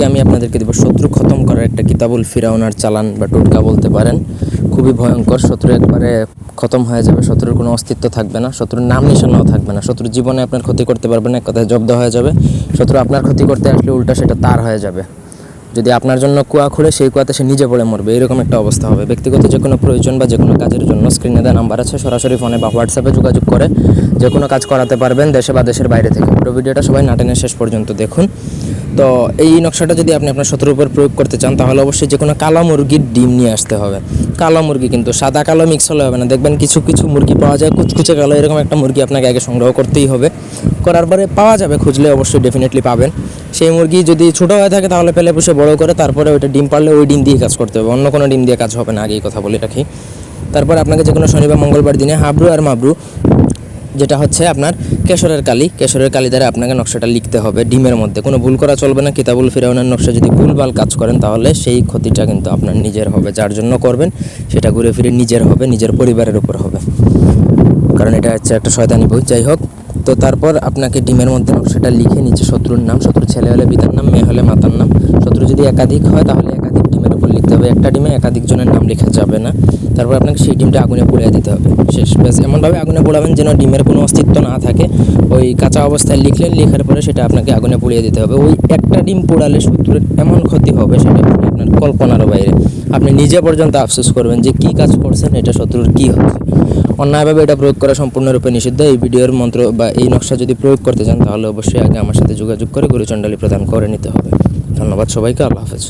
আজকে আমি আপনাদেরকে দেবো শত্রু খতম করার একটা কিতাবুল ফিরাউনার চালান বা টোটকা বলতে পারেন। খুবই ভয়ঙ্কর, শত্রু একবারে খতম হয়ে যাবে, শত্রুর কোনো অস্তিত্ব থাকবে না, শত্রুর নাম নিশানাও থাকবে না, শত্রুর জীবনে আপনার ক্ষতি করতে পারবে না, এক কথায় জব্দ হয়ে যাবে, শত্রু আপনার ক্ষতি করতে আসলে উল্টা সেটা তার হয়ে যাবে। যদি আপনার জন্য কুয়া খুঁড়ে, সেই কুয়াতে সে নিজে পড়ে মরবে, এরকম একটা অবস্থা হবে। ব্যক্তিগত যে কোনো প্রয়োজন বা যে কোনো কাজের জন্য স্ক্রিনে দেওয়া নাম্বার আছে, সরাসরি ফোনে বা হোয়াটসঅ্যাপে যোগাযোগ করে। যে কোনো কাজ করাতে পারবেন দেশে বা দেশের বাইরে থেকে। পুরো ভিডিওটা সবাই নাটেনের শেষ পর্যন্ত দেখুন। তো এই নকশাটা যদি আপনি আপনার শত্রুর উপর প্রয়োগ করতে চান, তাহলে অবশ্যই যে কোনো কালো মুরগির ডিম নিয়ে আসতে হবে। কালো মুরগি কিন্তু সাদা কালো মিক্স হলে হবে না। দেখবেন কিছু কিছু মুরগি পাওয়া যায় কুচকুচে কালো, এরকম একটা মুরগি আপনাকে আগে সংগ্রহ করতেই হবে। করার পরে পাওয়া যাবে, খুঁজলে অবশ্যই ডেফিনেটলি পাবেন। সেই মুরগি যদি ছোটো হয়ে থাকে, তাহলে পেলে পুষে বড় করে তারপরে ওইটা ডিম পারলে ওই ডিম দিয়ে কাজ করতে হবে। অন্য কোনো ডিম দিয়ে কাজ হবে না আগেই কথা বলে রাখি। তারপর আপনাকে যে কোনো শনিবার মঙ্গলবার দিনে হাবরু আর মাবরু যেটা হচ্ছে আপনার কেশরের কালি। কেশরের কালি দ্বারা আপনাকে নকশাটা লিখতে হবে। ডিমের মধ্যে। কোনো ভুল করা চলবে না। কিতাবুল ফিরাউনের নকশা যদি ভুলভাল কাজ করেন, তাহলে সেই ক্ষতিটা কিন্তু আপনার নিজের হবে। যার জন্য করবেন, সেটা ঘুরে ফিরে নিজের হবে, নিজের পরিবারের উপর হবে। কারণ এটা হচ্ছে একটা শয়তানি বই। যাই হোক তো তারপর আপনাকে ডিমের মধ্যে নকশাটা লিখে নিচে শত্রুর নাম, শত্রুর ছেলে হলে পিতার নাম, মেয়ে হলে মাতার নাম। শত্রু যদি একাধিক হয় তাহলে একাধিক ডিমের উপর লিখতে হবে। একটা ডিমে একাধিক জনের নাম লেখা যাবে না। তারপর আপনাকে সেই ডিমটা আগুনে পুড়িয়ে দিতে হবে। শেষ। ব্যাস, এমনভাবে আগুনে পোড়াবেন যেন ডিমের কোনো অস্তিত্ব না থাকে। ওই কাঁচা অবস্থায় লিখলেন লেখার পরে সেটা আপনাকে আগুনে পুড়িয়ে দিতে হবে। ওই একটা ডিম পোড়ালে শত্রুর এমন ক্ষতি হবে সেটা আপনার কল্পনারও বাইরে। আপনি নিজে পর্যন্ত আফসোস করবেন যে কী কাজ করছেন, এটা শত্রুর কী হচ্ছে। অন্যায়ভাবে এটা প্রয়োগ করা সম্পূর্ণরূপে নিষিদ্ধ। এই ভিডিওর মন্ত্র বা এই নকশা যদি প্রয়োগ করতে চান, তাহলে অবশ্যই আগে আমার সাথে যোগাযোগ করে গুরুচণ্ডালী প্রদান করে নিতে হবে। ধন্যবাদ সবাইকে, আল্লাহ হাফেজ।